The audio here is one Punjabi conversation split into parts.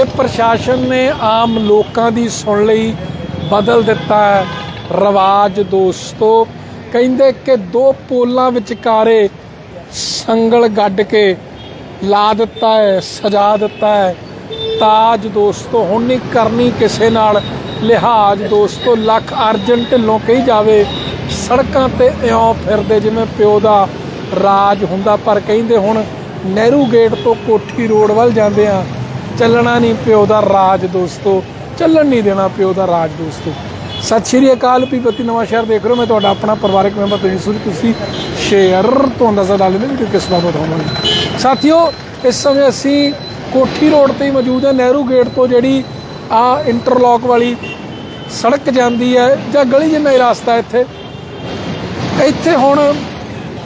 ਕਿ ਪ੍ਰਸ਼ਾਸਨ ਨੇ ਆਮ ਲੋਕਾਂ ਦੀ ਸੁਣ ਲਈ ਬਦਲ ਦਿੱਤਾ ਹੈ ਰਿਵਾਜ ਦੋਸਤੋ, ਕਹਿੰਦੇ ਕਿ ਦੋ ਪੋਲਾਂ ਵਿਚਕਾਰੇ ਸੰਗਲ ਗੱਡ ਕੇ ਲਾ ਦਿੱਤਾ ਹੈ, ਸਜਾ ਦਿੱਤਾ ਹੈ। ਤਾਜ ਦੋਸਤੋ, ਹੁਣ ਨਹੀਂ ਕਰਨੀ ਕਿਸੇ ਨਾਲ ਲਿਹਾਜ਼ ਦੋਸਤੋ, ਲੱਖ ਅਰਜਨ ਢਿੱਲੋਂ ਕਹੀ ਜਾਵੇ, ਸੜਕਾਂ ਤੇ ਇਉਂ ਫਿਰਦੇ ਜਿਵੇਂ ਪਿਓ ਦਾ ਰਾਜ ਹੁੰਦਾ, ਪਰ ਕਹਿੰਦੇ ਹੁਣ ਨਹਿਰੂ ਗੇਟ ਤੋਂ ਕੋਠੀ ਰੋਡ ਵੱਲ ਜਾਂਦੇ ਆ। ਚੱਲਣਾ ਨਹੀਂ ਪਿਓ ਦਾ ਰਾਜ ਦੋਸਤੋ, ਚੱਲਣ ਨਹੀਂ ਦੇਣਾ ਪਿਓ ਦਾ ਰਾਜ ਦੋਸਤੋ। ਸਤਿ ਸ਼੍ਰੀ ਅਕਾਲ, ਪੀਪਤੀ ਨਵਾਂ ਸ਼ਹਿਰ ਦੇਖ ਰਹੇ ਹੋ। ਮੈਂ ਤੁਹਾਡਾ ਆਪਣਾ ਪਰਿਵਾਰਕ ਮੈਂਬਰ ਤੁਸੀਂ ਸੁਣ ਤੁਸੀਂ ਸ਼ੇਅਰ ਤੋਂ ਅੰਦਾਜ਼ਾ ਲਾ ਲੈਂਦੇ ਕਿ ਕਿਸ ਬਾਬਤ ਹੋਵਾਂਗੇ ਸਾਥੀਓ, ਇਸ ਸਮੇਂ ਅਸੀਂ ਕੋਠੀ ਰੋਡ ਤੇ ਮੌਜੂਦ ਹਾਂ, ਨਹਿਰੂ ਗੇਟ ਤੋਂ ਜਿਹੜੀ ਆ ਇੰਟਰਲੌਕ ਵਾਲੀ ਸੜਕ ਜਾਂਦੀ ਹੈ, ਜਾਂ ਗਲੀ ਜਿੰਨਾ ਹੀ ਰਸਤਾ ਇੱਥੇ। ਇੱਥੇ ਹੁਣ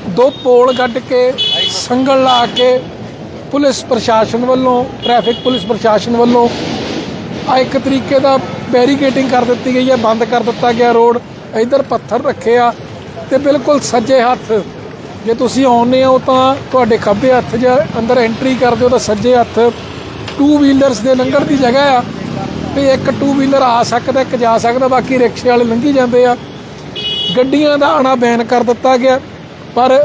ਦੋ ਪੋਲ ਕੱਢ ਕੇ, ਸੰਗਲ ਲਾ ਕੇ ਪੁਲਿਸ ਪ੍ਰਸ਼ਾਸਨ ਵੱਲੋਂ ਟ੍ਰੈਫਿਕ ਪੁਲਿਸ ਪ੍ਰਸ਼ਾਸਨ ਵੱਲੋਂ ਆ ਇੱਕ ਤਰੀਕੇ ਦਾ ਬੈਰੀਕੇਟਿੰਗ ਕਰ ਦਿੱਤੀ ਗਈ ਹੈ, ਬੰਦ ਕਰ ਦਿੱਤਾ ਗਿਆ ਰੋਡ, ਇਧਰ ਪੱਥਰ ਰੱਖੇ ਆ ਤੇ ਬਿਲਕੁਲ ਸੱਜੇ ਹੱਥ। ਜੇ ਤੁਸੀਂ ਆਉਂਦੇ ਹੋ ਤਾਂ ਤੁਹਾਡੇ ਖੱਬੇ ਹੱਥ ਜੇ ਅੰਦਰ ਐਂਟਰੀ ਕਰਦੇ ਹੋ ਤਾਂ ਸੱਜੇ ਹੱਥ ਟੂ ਵੀਲਰਸ ਦੇ ਲੰਘਣ ਦੀ ਜਗ੍ਹਾ ਆ ਵੀ ਇੱਕ ਟੂ ਵੀਲਰ ਆ ਸਕਦਾ, ਇੱਕ ਜਾ ਸਕਦਾ, ਬਾਕੀ ਰਿਕਸ਼ੇ ਵਾਲੇ ਲੰਘੀ ਜਾਂਦੇ ਆ। ਗੱਡੀਆਂ ਦਾ ਆਣਾ ਬੈਨ ਕਰ ਦਿੱਤਾ ਗਿਆ, ਪਰ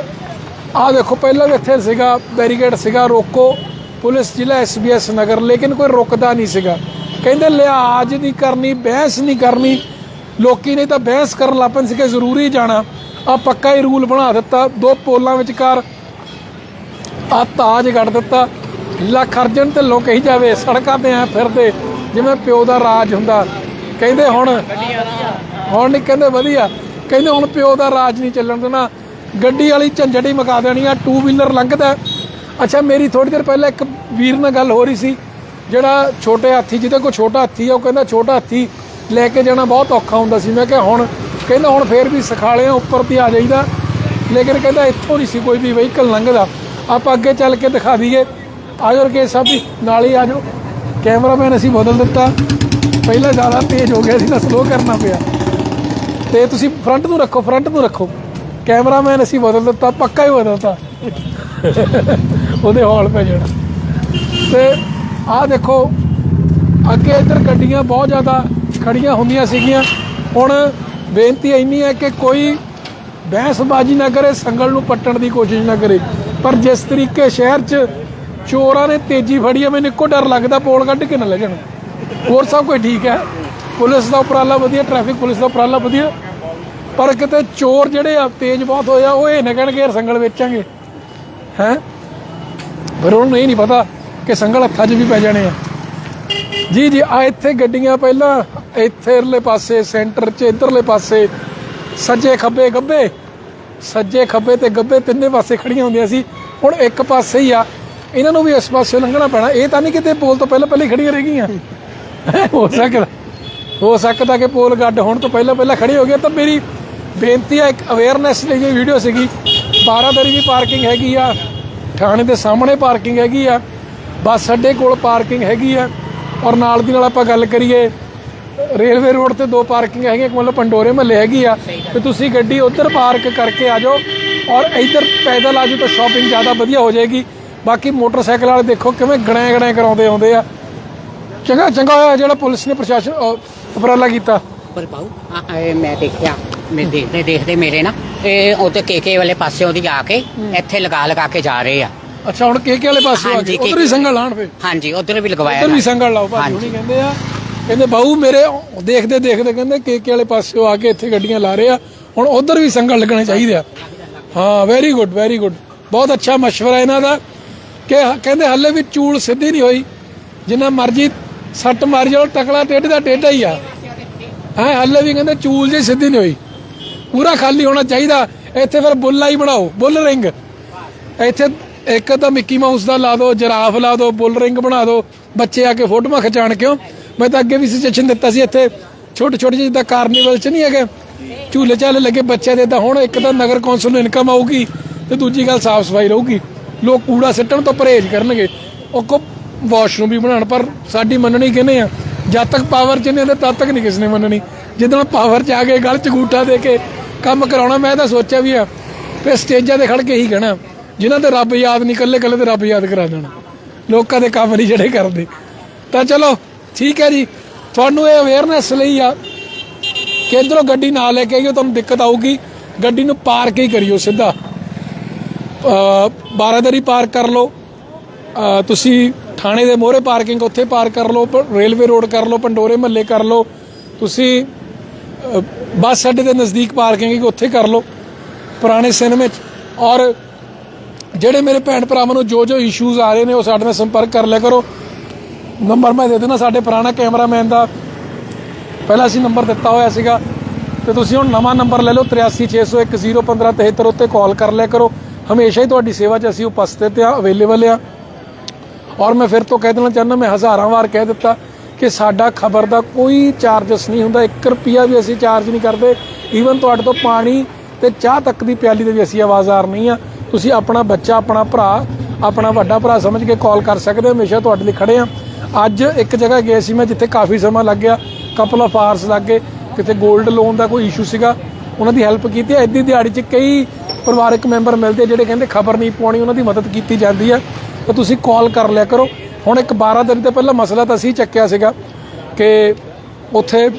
ਆਹ ਦੇਖੋ ਪਹਿਲਾਂ ਵੀ ਇੱਥੇ ਸੀਗਾ ਬੈਰੀਕੇਡ ਸੀਗਾ ਰੋਕੋ। ਪੁਲਿਸ ਜ਼ਿਲ੍ਹਾ ਐਸਬੀਐਸ ਨਗਰ ਲੇਕਿਨ ਕੋਈ ਰੁਕਦਾ ਨਹੀਂ ਸੀਗਾ। ਕਹਿੰਦੇ ਲਿਹਾਜ਼ ਨਹੀਂ ਕਰਨੀ ਬਹਿਸ ਨਹੀਂ ਕਰਨੀ। ਲੋਕੀ ਨੇ ਤਾਂ ਬਹਿਸ ਕਰਨ ਲੱਪਨ ਸੀ ਕਿ ਜ਼ਰੂਰੀ ਜਾਣਾ। ਆ ਪੱਕਾ ਹੀ ਰੂਲ ਬਣਾ ਦਿੱਤਾ। ਦੋ ਪੋਲਾਂ ਵਿਚਕਾਰ ਆ ਤਾਜ ਕੱਢ ਦਿੱਤਾ। ਲੱਖ ਅਰਜਨ ਢਿੱਲੋਂ ਕਹੀ ਜਾਵੇ ਸੜਕਾਂ ਤੇ ਐ ਫਿਰਦੇ ਜਿਵੇਂ ਪਿਓ ਦਾ ਰਾਜ ਹੁੰਦਾ। ਕਹਿੰਦੇ ਹੁਣ ਹੁਣ ਨਹੀਂ ਕਹਿੰਦੇ ਵਧੀਆ। ਕਹਿੰਦੇ ਹੁਣ ਪਿਓ ਦਾ ਰਾਜ ਨਹੀਂ ਚੱਲਣ ਦੇਣਾ। ਗੱਡੀ ਵਾਲੀ ਝੰਜੜੀ ਹੀ ਦੇਣੀ ਆ ਟੂ ਵੀਲਰ ਲੰਘਦਾ ਅੱਛਾ, ਮੇਰੀ ਥੋੜੀ ਦੇਰ ਪਹਿਲਾਂ ਇੱਕ ਵੀਰ ਨਾਲ ਗੱਲ ਹੋ ਰਹੀ ਸੀ, ਜਿਹੜਾ ਛੋਟੇ ਹਾਥੀ, ਜਿਹਦੇ ਕੋਲ ਛੋਟਾ ਹਾਥੀ ਆ, ਉਹ ਕਹਿੰਦਾ ਛੋਟਾ ਹਾਥੀ ਲੈ ਕੇ ਜਾਣਾ ਬਹੁਤ ਔਖਾ ਹੁੰਦਾ ਸੀ। ਮੈਂ ਕਿਹਾ ਹੁਣ, ਕਹਿੰਦਾ ਹੁਣ ਫੇਰ ਵੀ ਸਖਾਲਿਆਂ ਉੱਪਰ ਤੇ ਆ ਜਾਈਦਾ। ਲੇਕਿਨ ਕਹਿੰਦਾ ਇੱਥੋਂ ਨਹੀਂ ਸੀ ਕੋਈ ਵੀ ਵਹੀਕਲ ਲੰਘਦਾ। ਆਪਾਂ ਅੱਗੇ ਚੱਲ ਕੇ ਦਿਖਾ ਦਈਏ। ਆਜੋ ਰਕੇਸ਼ ਸਾਹਿਬ ਜੀ, ਨਾਲ ਹੀ ਆਜੋ। ਕੈਮਰਾਮੈਨ ਅਸੀਂ ਬਦਲ ਦਿੱਤਾ। ਪਹਿਲਾਂ ਜ਼ਿਆਦਾ ਤੇਜ਼ ਹੋ ਗਿਆ ਸੀ ਤਾਂ ਸਲੋ ਕਰਨਾ ਪਿਆ। ਤੇ ਤੁਸੀਂ ਫਰੰਟ ਨੂੰ ਰੱਖੋ ਫਰੰਟ ਨੂੰ ਰੱਖੋ। ਕੈਮਰਾਮੈਨ ਅਸੀਂ ਬਦਲ ਦਿੱਤਾ, ਪੱਕਾ ਹੀ ਬਦਲਤਾ ਉਹਦੇ ਹੌਲ ਪੈ ਜਾਣਾ। ਤੇ ਆਹ ਦੇਖੋ, ਅੱਗੇ ਇੱਧਰ ਗੱਡੀਆਂ ਬਹੁਤ ਜ਼ਿਆਦਾ ਖੜੀਆਂ ਹੁੰਦੀਆਂ ਸੀਗੀਆਂ। ਹੁਣ ਬੇਨਤੀ ਇੰਨੀ ਹੈ ਕਿ ਕੋਈ ਬਹਿਸਬਾਜ਼ੀ ਨਾ ਕਰੇ, ਸੰਗਲ ਨੂੰ ਪੱਟਣ ਦੀ ਕੋਸ਼ਿਸ਼ ਨਾ ਕਰੇ। ਪਰ ਜਿਸ ਤਰੀਕੇ ਸ਼ਹਿਰ 'ਚ ਚੋਰਾਂ ਨੇ ਤੇਜ਼ੀ ਫੜੀ ਹੈ, ਮੈਨੂੰ ਇੱਕੋ ਡਰ ਲੱਗਦਾ ਪੋਲ ਕੱਢ ਕੇ ਨਾ ਲੈ ਜਾਣ। ਹੋਰ ਸਭ ਕੁਝ ਠੀਕ ਹੈ? ਪੁਲਿਸ ਦਾ ਉਪਰਾਲਾ ਵਧੀਆ, ਟ੍ਰੈਫਿਕ ਪੁਲਿਸ ਦਾ ਉਪਰਾਲਾ ਵਧੀਆ। ਪਰ ਕਿਤੇ ਚੋਰ ਜਿਹੜੇ ਆ ਤੇਜ਼ ਬਹੁਤ ਹੋਇਆ ਉਹ ਇਹ ਨਾ ਕਹਿਣਗੇ ਯਾਰ ਸੰਗਲ ਵੇਚਾਂਗੇ। ਹੈ? ਪਰ ਉਹਨੂੰ ਇਹ ਨਹੀਂ ਪਤਾ ਕਿ ਸੰਗਲ ਹੱਥਾਂ 'ਚ ਵੀ ਪੈ ਜਾਣੇ ਆ। ਜੀ ਜੀ, ਆ ਇੱਥੇ ਗੱਡੀਆਂ ਪਹਿਲਾਂ ਇੱਥੇਰਲੇ ਪਾਸੇ, ਸੈਂਟਰ 'ਚ, ਇਧਰਲੇ ਪਾਸੇ, ਸੱਜੇ ਖੱਬੇ ਗੱਬੇ, ਸੱਜੇ ਖੱਬੇ ਤੇ ਗੱਬੇ ਤਿੰਨੇ ਪਾਸੇ ਖੜੀਆਂ ਹੁੰਦੀਆਂ ਸੀ। ਹੁਣ ਇੱਕ ਪਾਸੇ ਹੀ ਆ। ਇਹਨਾਂ ਨੂੰ ਵੀ ਇਸ ਪਾਸੇ ਲੰਘਣਾ ਪੈਣਾ। ਇਹ ਤਾਂ ਨਹੀਂ ਕਿਤੇ ਪੋਲ ਤੋਂ ਪਹਿਲਾਂ ਪਹਿਲਾਂ ਹੀ ਖੜੀਆਂ ਰਹਿ ਗਈਆਂ। ਹੋ ਸਕਦਾ ਹੋ ਸਕਦਾ ਕਿ ਪੋਲ ਗੱਡ ਹੋਣ ਤੋਂ ਪਹਿਲਾਂ ਪਹਿਲਾਂ ਖੜੇ ਹੋ ਗਏ ਤਾਂ ਮੇਰੀ ਬੇਨਤੀ ਹੈ ਇੱਕ ਅਵੇਅਰਨੈਸ ਲਈ ਇਹ ਵੀਡੀਓ ਸੀਗੀ। ਬਾਰਾਦਰੀ ਵੀ ਪਾਰਕਿੰਗ ਹੈਗੀ ਆ ਥਾਣੇ ਦੇ ਸਾਹਮਣੇ ਪਾਰਕਿੰਗ ਹੈਗੀ ਆ ਬੱਸ ਅੱਡੇ ਕੋਲ ਪਾਰਕਿੰਗ ਹੈਗੀ ਆ ਔਰ ਨਾਲ ਦੀ ਨਾਲ ਆਪਾਂ ਗੱਲ ਕਰੀਏ ਰੇਲਵੇ ਰੋਡ ਤੇ ਦੋ ਪਾਰਕਿੰਗ ਹੈਗੀਆਂ ਇੱਕ ਮਤਲਬ ਪੰਡੋਰੇ ਮਹੱਲੇ ਹੈਗੀ ਆ ਤੇ ਤੁਸੀਂ ਗੱਡੀ ਉੱਧਰ ਪਾਰਕ ਕਰਕੇ ਆ ਜਾਓ ਔਰ ਇੱਧਰ ਪੈਦਲ ਆ ਜਾਓ ਤਾਂ ਸ਼ਾਪਿੰਗ ਜ਼ਿਆਦਾ ਵਧੀਆ ਹੋ ਜਾਏਗੀ। ਬਾਕੀ ਮੋਟਰਸਾਈਕਲ ਵਾਲੇ ਦੇਖੋ ਕਿਵੇਂ ਗਣੇ ਗਣੇ ਕਰਾਉਂਦੇ ਆਉਂਦੇ ਆ। ਚੰਗਾ ਚੰਗਾ ਹੋਇਆ ਜਿਹੜਾ ਪੁਲਿਸ ਨੇ ਪ੍ਰਸ਼ਾਸਨ ਉਪਰਾਲਾ ਕੀਤਾ। ਪਰ ਬਾਉ ਮੈਂ ਦੇਖਿਆ। ਮੈਂ ਦੇਖਦੇ ਦੇਖਦੇ ਮੇਰੇ ਨਾ ਇਹ ਉਹਦੇ ਕੇਕੇ ਵਾਲੇ ਪਾਸੇ ਉਹਦੀ ਆ ਕੇ ਇੱਥੇ ਲਗਾ ਲਗਾ ਕੇ ਜਾ ਰਹੇ ਆ। ਅੱਛਾ ਹੁਣ ਕੇਕੇ ਵਾਲੇ ਪਾਸੇ ਆ ਹਾਂਜੀ, ਗਏ ਉਧਰ KK ਵੀ ਸੰਗਲ ਲਾਣ ਫੇ ਹਾਂਜੀ ਉਧਰ ਵੀ ਲਗਵਾਇਆ ਉਧਰ ਵੀ ਨਾ। ਸੰਗਲ ਲਾਓ ਭਾਜੀ। ਹੁਣੀ ਕਹਿੰਦੇ ਆ। ਕਹਿੰਦੇ ਬਾਊ ਮੇਰੇ ਦੇਖਦੇ ਦੇਖਦੇ ਕਹਿੰਦੇ ਕੇਕੇ ਵਾਲੇ ਪਾਸੇ ਆ ਕੇ ਇੱਥੇ ਗੱਡੀਆਂ ਲਾ ਰਹੇ ਆ। ਹੁਣ ਉਧਰ ਵੀ ਸੰਗਲ ਲੱਗਣੇ ਚਾਹੀਦੇ ਆ। ਹਾਂ ਵੈਰੀ ਗੁੱਡ ਵੈਰੀ ਗੁੱਡ ਬਹੁਤ ਅੱਛਾ ਮਸ਼ਵਰਾ ਇਹਨਾਂ ਦਾ। ਕਿ ਹ- ਕਹਿੰਦੇ ਹੱਲੇ ਵੀ ਚੂਲ ਸਿੱਧੀ ਨਹੀਂ ਹੋਈ। ਜਿੰਨਾ ਮਰਜ਼ੀ ਸੱਟ ਮਾਰੀ ਜਾਓ ਟਕਲਾ ਟੇਢ ਦਾ ਟੇਢਾ ਹੀ ਆ। ਹੈ ਹੱਲੇ ਵੀ ਕਹਿੰਦੇ ਚੂਲ ਜੇ ਸਿੱਧੀ ਨਹੀਂ ਹੋਈ। ਪੂਰਾ ਖਾਲੀ ਹੋਣਾ ਚਾਹੀਦਾ। ਇੱਥੇ ਫਿਰ ਬੁੱਲਾ ਹੀ ਬਣਾਓ, ਬੁੱਲ ਰਿੰਗ। ਇੱਥੇ ਇੱਕ ਤਾਂ ਮਿੱਕੀ ਮਾਊਸ ਦਾ ਲਾ ਦਿਓ, ਜਰਾਫ ਲਾ ਦਿਓ, ਬੁੱਲ ਰਿੰਗ ਬਣਾ ਦਿਓ। ਬੱਚੇ ਆ ਕੇ ਫੋਟੋਆਂ ਖਿਚਾਣ ਕਿਉਂ? ਮੈਂ ਤਾਂ ਅੱਗੇ ਵੀ ਸੁਜੈਸ਼ਨ ਦਿੱਤਾ ਸੀ ਇੱਥੇ ਛੋਟੇ ਛੋਟੇ ਜਿਹੇ ਜਿੱਦਾਂ ਕਾਰਨੀਵਲ ਚ ਨਹੀਂ ਹੈਗੇ, ਝੂਲੇ ਚਾਲੇ ਲੱਗੇ ਬੱਚਿਆਂ ਦੇ, ਤਾਂ ਹੁਣ ਇੱਕ ਤਾਂ ਨਗਰ ਕੌਂਸਲ ਨੂੰ ਇਨਕਮ ਆਊਗੀ ਤੇ ਦੂਜੀ ਗੱਲ ਸਾਫ਼ ਸਫ਼ਾਈ ਰਹੂਗੀ। ਲੋਕ ਕੂੜਾ ਸਿੱਟਣ ਤੋਂ ਪਰਹੇਜ਼ ਕਰਨਗੇ। ਉਹ ਕੋ ਵਾਸ਼ਰੂਮ ਵੀ ਬਣਾਉਣ, ਪਰ ਸਾਡੀ ਮੰਨਣੀ ਕਿਹਨੇ ਆ? ਜਦ ਤੱਕ ਪਾਵਰ ਚ ਨੇ ਤਦ ਤੱਕ ਨਹੀਂ ਕਿਸ ਨੇ ਮੰਨਣੀ। ਜਦੋਂ ਪਾਵਰ ਚ ਆ ਗਏ, ਗਲ ਚ ਗੂਠਾ ਦੇ ਕੇ ਕੰਮ ਕਰਾਉਣਾ, ਮੈਂ ਤਾਂ ਸੋਚਿਆ ਵੀ ਆ ਤੇ ਸਟੇਜਾਂ ਤੇ ਖੜ ਕੇ ਹੀ ਕਹਿਣਾ, ਜਿਨ੍ਹਾਂ ਤੇ ਰੱਬ ਯਾਦ ਨਹੀਂ ਕੱਲੇ ਕੱਲੇ ਤੇ ਰੱਬ ਯਾਦ ਕਰਾ ਦੇਣਾ। ਲੋਕਾਂ ਦੇ ਕੰਮ ਨਹੀਂ ਜਿਹੜੇ ਕਰਦੇ। ਤਾਂ ਚਲੋ, ਠੀਕ ਹੈ ਜੀ। ਤੁਹਾਨੂੰ ਇਹ ਅਵੇਅਰਨੈਸ ਲਈ ਆ ਕਿ ਇੱਧਰੋਂ ਗੱਡੀ ਨਾ ਲੈ ਕੇ ਆਈਓ ਤੁਹਾਨੂੰ ਦਿੱਕਤ ਆਊਗੀ। ਗੱਡੀ ਨੂੰ ਪਾਰਕ ਹੀ ਕਰਿਓ ਸਿੱਧਾ। ਬਾਰਾਦਰੀ ਪਾਰਕ ਕਰ ਲਓ। ਤੁਸੀਂ ਥਾਣੇ ਦੇ ਮੋਹਰੇ ਪਾਰਕਿੰਗ ਉੱਥੇ ਪਾਰਕ ਕਰ ਲਓ, ਰੇਲਵੇ ਰੋਡ ਕਰ ਲਓ, ਪੰਡੋਰੇ ਮਹੱਲੇ ਕਰ ਲਓ। ਤੁਸੀਂ ਬੱਸ ਅੱਡੇ ਦੇ ਨਜ਼ਦੀਕ ਪਾਰਕਿੰਗ ਹੈ, ਉੱਥੇ ਕਰ ਲਓ ਪੁਰਾਣੇ ਸਿਨੇਮੇ 'ਚ। ਔਰ ਜਿਹੜੇ ਮੇਰੇ ਭੈਣ ਭਰਾਵਾਂ ਨੂੰ ਜੋ ਜੋ ਇਸ਼ੂਜ਼ ਆ ਰਹੇ ਨੇ, ਉਹ ਸਾਡੇ ਨਾਲ ਸੰਪਰਕ ਕਰ ਲਿਆ ਕਰੋ। ਨੰਬਰ ਮੈਂ ਦੇ ਦਿੰਦਾ, ਸਾਡੇ ਪੁਰਾਣਾ ਕੈਮਰਾਮੈਨ ਦਾ ਪਹਿਲਾਂ ਅਸੀਂ ਨੰਬਰ ਦਿੱਤਾ ਹੋਇਆ ਸੀਗਾ। ਤੇ ਤੁਸੀਂ ਹੁਣ ਨਵਾਂ ਨੰਬਰ ਲੈ ਲਓ 8360101573 ਉੱਤੇ ਕਾਲ ਕਰ ਲਿਆ ਕਰੋ। ਹਮੇਸ਼ਾ ਹੀ ਤੁਹਾਡੀ ਸੇਵਾ 'ਚ ਅਸੀਂ ਉਪਸਥਿਤ ਆ ਅਵੇਲੇਬਲ ਆ। ਔਰ ਮੈਂ ਫਿਰ ਤੋਂ ਕਹਿ ਦੇਣਾ ਚਾਹੁੰਦਾ, ਮੈਂ ਹਜ਼ਾਰਾਂ ਵਾਰ ਕਹਿ ਦਿੱਤਾ ਕਿ ਸਾਡਾ ਖਬਰ ਦਾ ਕੋਈ ਚਾਰਜਸ ਨਹੀਂ ਹੁੰਦਾ। 1 ਰੁਪਿਆ ਵੀ ਅਸੀਂ ਚਾਰਜ ਨਹੀਂ ਕਰਦੇ। ਈਵਨ ਤੁਹਾਡੇ ਤੋਂ ਪਾਣੀ ਤੇ ਚਾਹ ਤੱਕ ਦੀ ਪਿਆਲੀ ਦੇ ਵੀ ਅਸੀਂ ਆਵਾਜ਼ ਆ ਰਹੀ ਆ। ਤੁਸੀਂ ਆਪਣਾ ਬੱਚਾ, ਆਪਣਾ ਭਰਾ, ਆਪਣਾ ਵੱਡਾ ਭਰਾ ਸਮਝ ਕੇ ਕਾਲ ਕਰ ਸਕਦੇ ਹੋ। ਹਮੇਸ਼ਾ ਤੁਹਾਡੇ ਲਈ ਖੜੇ ਆ। ਅੱਜ ਇੱਕ ਜਗ੍ਹਾ ਗਏ ਸੀ ਮੈਂ ਜਿੱਥੇ ਕਾਫੀ ਸਮਾਂ ਲੱਗ ਗਿਆ। ਕਪਲ ਆਫ ਆਰਸ ਲੱਗ ਗਏ। ਕਿਤੇ 골ਡ ਲੋਨ ਦਾ ਕੋਈ ਇਸ਼ੂ ਸੀਗਾ। ਉਹਨਾਂ ਦੀ ਹੈਲਪ ਕੀਤੀ ਐਦੀ ਦਿਹਾੜੀ 'ਚ ਕਈ ਪਰਿਵਾਰਕ ਮੈਂਬਰ ਮਿਲਦੇ ਜਿਹੜੇ ਕਹਿੰਦੇ ਖਬਰ ਨਹੀਂ ਪਾਉਣੀ। ਉਹਨਾਂ ਦੀ ਮਦਦ ਕੀਤੀ ਜਾਂਦੀ ਹੈ ਤਾਂ ਤੁਸੀਂ ਕਾਲ ਕਰ ਲਿਆ ਕਰੋ। ਹੁਣ ਇੱਕ 12 ਦਿਨ ਤੋਂ ਪਹਿਲਾਂ ਮਸਲਾ ਤਾਂ ਸੀ ਚੱਕਿਆ ਸੀਗਾ ਕਿ ਉੱਥੇ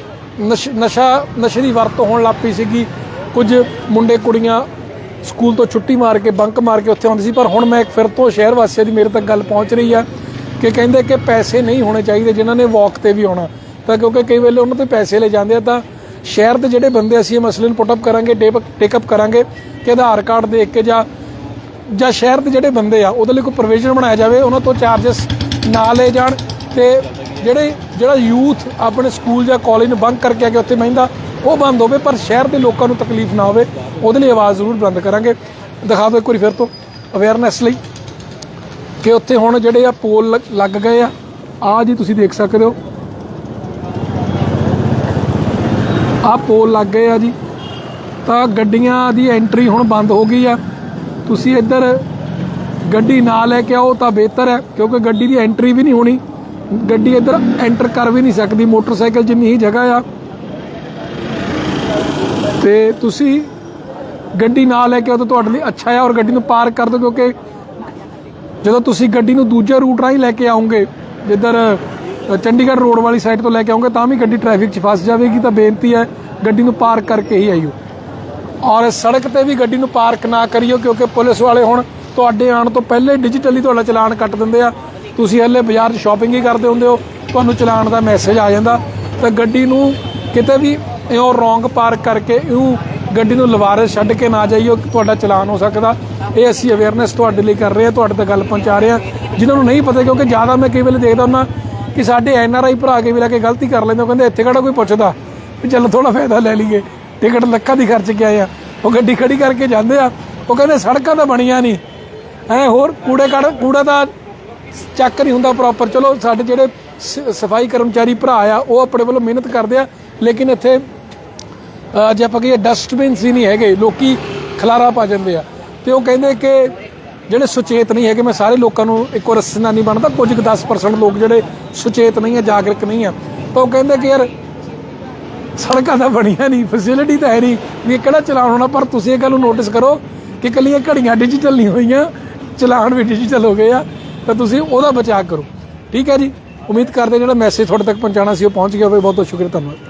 ਨਸ਼- ਨਸ਼ਾ, ਨਸ਼ੇ ਦੀ ਵਰਤੋਂ ਹੋਣ ਲੱਗ ਪਈ ਸੀਗੀ। ਕੁਝ ਮੁੰਡੇ ਕੁੜੀਆਂ ਸਕੂਲ ਤੋਂ ਛੁੱਟੀ ਮਾਰ ਕੇ ਬੰਕ ਮਾਰ ਕੇ ਉੱਥੇ ਆਉਂਦੇ ਸੀ। ਪਰ ਹੁਣ ਮੈਂ ਇੱਕ ਫਿਰ ਤੋਂ ਸ਼ਹਿਰ ਵਾਸੀਆਂ ਦੀ ਮੇਰੇ ਤੱਕ ਗੱਲ ਪਹੁੰਚ ਰਹੀ ਆ ਕਿ ਕਹਿੰਦੇ ਕਿ ਪੈਸੇ ਨਹੀਂ ਹੋਣੇ ਚਾਹੀਦੇ ਜਿਨ੍ਹਾਂ ਨੇ ਵਾਕ ਤੇ ਵੀ ਆਉਣਾ। ਤਾਂ ਕਿਉਂਕਿ ਕਈ ਵੇਲੇ ਉਹਨਾਂ ਤੇ ਪੈਸੇ ਲੈ ਜਾਂਦੇ ਆ ਤਾਂ ਸ਼ਹਿਰ ਦੇ ਜਿਹੜੇ ਬੰਦੇ ਅਸੀਂ ਇਹ ਮਸਲੇ ਨੂੰ ਪੁੱਟ ਅਪ ਕਰਾਂਗੇ ਟੇਕ ਅਪ ਕਰਾਂਗੇ ਕਿ ਆਧਾਰ ਕਾਰਡ ਦੇਖ ਕੇ ਜਾਂ ਜਾਂ ਸ਼ਹਿਰ ਦੇ ਜਿਹੜੇ ਬੰਦੇ ਆ, ਉਹਦੇ ਲਈ ਕੋਈ ਪ੍ਰੋਵੀਜ਼ਨ ਬਣਾਇਆ ਜਾਵੇ। ਉਹਨਾਂ ਤੋਂ ਚਾਰजेस ਨਾ ਲੈ ਜਾਣ ਤੇ ਜਿਹੜੇ ਜਿਹੜਾ ਯੂਥ ਆਪਣੇ ਸਕੂਲ ਜਾਂ ਕਾਲਜ ਨੂੰ ਬੰਕ ਕਰਕੇ ਆ ਕੇ ਉੱਥੇ ਮਹਿੰਦਾ ਉਹ ਬੰਦ ਹੋਵੇ, ਪਰ ਸ਼ਹਿਰ ਦੇ ਲੋਕਾਂ ਨੂੰ ਤਕਲੀਫ ਨਾ ਹੋਵੇ, ਉਹਦੇ ਲਈ ਆਵਾਜ਼ ਜ਼ਰੂਰ ਬੰਦ ਕਰਾਂਗੇ। ਦਿਖਾ ਦਿਓ ਇੱਕ ਵਾਰੀ ਫਿਰ ਤੋਂ ਅਵੇਅਰਨੈਸ ਲਈ ਕਿ ਉੱਥੇ ਹੁਣ ਜਿਹੜੇ ਆ ਪੋਲ ਲੱਗ- ਲੱਗ ਗਏ ਆ। ਆ ਜੀ ਤੁਸੀਂ ਦੇਖ ਸਕਦੇ ਹੋ। ਆ ਪੋਲ ਲੱਗ ਗਏ ਆ ਜੀ। ਤਾਂ ਗੱਡੀਆਂ ਦੀ ਐਂਟਰੀ ਹੁਣ ਬੰਦ ਹੋ ਗਈ ਆ। ਤੁਸੀਂ ਇੱਧਰ ਗੱਡੀ ਨਾ ਲੈ ਕੇ ਆਓ ਤਾਂ ਬਿਹਤਰ ਹੈ, ਕਿਉਂਕਿ ਗੱਡੀ ਦੀ ਐਂਟਰੀ ਵੀ ਨਹੀਂ ਹੋਣੀ। ਗੱਡੀ ਇੱਧਰ ਐਂਟਰ ਕਰ ਵੀ ਨਹੀਂ ਸਕਦੀ, ਮੋਟਰਸਾਈਕਲ ਜਿੰਨੀ ਹੀ ਜਗ੍ਹਾ ਆ। ਤੇ ਤੁਸੀਂ ਗੱਡੀ ਨਾ ਲੈ ਕੇ ਆਓ ਤਾਂ ਤੁਹਾਡੇ ਲਈ ਅੱਛਾ ਹੈ ਔਰ ਗੱਡੀ ਨੂੰ ਪਾਰਕ ਕਰ ਦਿਓ, ਕਿਉਂਕਿ ਜਦੋਂ ਤੁਸੀਂ ਗੱਡੀ ਨੂੰ ਦੂਜੇ ਰੂਟ ਰਾਹੀਂ ਲੈ ਕੇ ਆਉਂਗੇ ਜਿੱਧਰ ਚੰਡੀਗੜ੍ਹ ਰੋਡ ਵਾਲੀ ਸਾਈਡ ਤੋਂ ਲੈ ਕੇ ਆਉਂਗੇ ਤਾਂ ਵੀ ਗੱਡੀ ਟ੍ਰੈਫਿਕ 'ਚ ਫਸ ਜਾਵੇਗੀ, ਤਾਂ ਬੇਨਤੀ ਹੈ ਗੱਡੀ ਨੂੰ ਪਾਰਕ ਕਰਕੇ ਹੀ ਆਇਓ ਔਰ ਸੜਕ ਤੇ ਵੀ ਗੱਡੀ ਨੂੰ ਪਾਰਕ ਨਾ ਕਰਿਓ, ਕਿਉਂਕਿ ਪੁਲਿਸ ਵਾਲੇ ਹੁਣ ਤੁਹਾਡੇ ਆਉਣ ਤੋਂ ਪਹਿਲੇ ਡਿਜੀਟਲੀ ਤੁਹਾਡਾ ਚਲਾਨ ਕੱਟ ਦਿੰਦੇ ਆ। ਤੁਸੀਂ ਹਲੇ ਬਾਜ਼ਾਰ 'ਚ ਸ਼ਾਪਿੰਗ ਹੀ ਕਰਦੇ ਹੁੰਦੇ ਹੋ। ਤੁਹਾਨੂੰ ਚਲਾਨ ਦਾ ਮੈਸੇਜ ਆ ਜਾਂਦਾ। ਤਾਂ ਗੱਡੀ ਨੂੰ ਕਿਤੇ ਵੀ ਇਉਂ ਰੋਂਗ ਪਾਰਕ ਕਰਕੇ ਇਉਂ ਗੱਡੀ ਨੂੰ ਲਵਾਰਸ ਛੱਡ ਕੇ ਨਾ ਜਾਈਓ, ਤੁਹਾਡਾ ਚਲਾਨ ਹੋ ਸਕਦਾ। ਇਹ ਅਸੀਂ ਅਵੇਅਰਨੈਸ ਤੁਹਾਡੇ ਲਈ ਕਰ ਰਹੇ ਹਾਂ, ਤੁਹਾਡੇ ਤੱਕ ਗੱਲ ਪਹੁੰਚਾ ਰਹੇ ਹਾਂ। ਜਿਨ੍ਹਾਂ ਨੂੰ ਨਹੀਂ ਪਤਾ, ਕਿਉਂਕਿ ਜ਼ਿਆਦਾ ਮੈਂ ਕਈ ਵੇਲੇ ਦੇਖਦਾ ਹੁੰਦਾ ਕਿ ਸਾਡੇ ਐਨ ਆਰ ਆਈ ਭਰਾ ਕੇ ਵੀ ਲੈ ਕੇ ਗਲਤੀ ਕਰ ਲੈਂਦੇ ਉਹ ਕਹਿੰਦੇ, ਇੱਥੇ ਕਿਹੜਾ ਕੋਈ ਪੁੱਛਦਾ? ਵੀ ਚੱਲ ਥੋੜਾ ਫਾਇਦਾ ਲੈ ਲਈਏ। ਟਿਕਟ ਲੱਖਾਂ ਦੀ ਖਰਚ ਕੇ ਆਏ ਆ। ਉਹ ਗੱਡੀ ਖੜੀ ਕਰਕੇ ਜਾਂਦੇ ਆ। ਉਹ ਕਹਿੰਦੇ, ਸੜਕਾਂ ਤਾਂ ਬਣੀਆਂ ਨਹੀਂ। ਐ ਹੋਰ ਕੂੜੇ ਕੜ, ਕੂੜਾ ਦਾ ਚੱਕ ਨਹੀਂ ਹੁੰਦਾ ਪ੍ਰੋਪਰ ਚਲੋ, ਸਾਡੇ ਜਿਹੜੇ ਸ- ਸਫ਼ਾਈ ਕਰਮਚਾਰੀ ਭਰਾ ਆ, ਉਹ ਆਪਣੇ ਵੱਲੋਂ ਮਿਹਨਤ ਕਰਦੇ ਆ, ਲੇਕਿਨ ਇੱਥੇ ਜੇ ਆਪਾਂ ਕਹੀਏ ਡਸਟਬਿਨਸ ਹੀ ਨਹੀਂ ਹੈਗੇ, ਲੋਕੀ ਖਲਾਰਾ ਪਾ ਜਾਂਦੇ ਆ। ਤੇ ਉਹ ਕਹਿੰਦੇ ਕਿ ਜਿਹੜੇ ਸੁਚੇਤ ਨਹੀਂ ਹੈਗੇ, ਮੈਂ ਸਾਰੇ ਲੋਕਾਂ ਨੂੰ ਇੱਕੋ ਰਸਨਾ ਨਹੀਂ ਬਣਦਾ, ਕੁਝ ਕੁ 10% ਲੋਕ ਜਿਹੜੇ ਸੁਚੇਤ ਨਹੀਂ ਆ, ਜਾਗਰੂਕ ਨਹੀਂ ਆ। ਤਾਂ ਉਹ ਕਹਿੰਦੇ ਕਿ ਯਾਰ, ਸੜਕਾਂ ਤਾਂ ਬਣੀਆਂ ਨਹੀਂ ਫੈਸਿਲਿਟੀ ਤਾਂ ਹੈ ਨਹੀਂ, ਵੀ ਇਹ ਕਿਹੜਾ ਚਲਾਉਣ ਹੋਣਾ ਪਰ ਤੁਸੀਂ ਇਹ ਗੱਲ ਨੂੰ ਨੋਟਿਸ ਕਰੋ ਕਿ ਕੱਲੀਆਂ ਘੜੀਆਂ ਡਿਜੀਟਲ ਨਹੀਂ ਹੋਈਆਂ ਚਲਾਨ ਵੀ ਡਿਜੀਟਲ ਹੋ ਗਏ ਆ, ਤਾਂ ਤੁਸੀਂ ਉਹਦਾ ਬਚਾਅ ਕਰੋ। ਠੀਕ ਹੈ ਜੀ? ਉਮੀਦ ਕਰਦੇ ਜਿਹੜਾ ਮੈਸੇਜ ਤੁਹਾਡੇ ਤੱਕ ਪਹੁੰਚਾਉਣਾ ਸੀ, ਉਹ ਪਹੁੰਚ ਗਿਆ ਹੋਵੇ। ਬਹੁਤ ਬਹੁਤ ਸ਼ੁਕਰੀਆ, ਧੰਨਵਾਦ।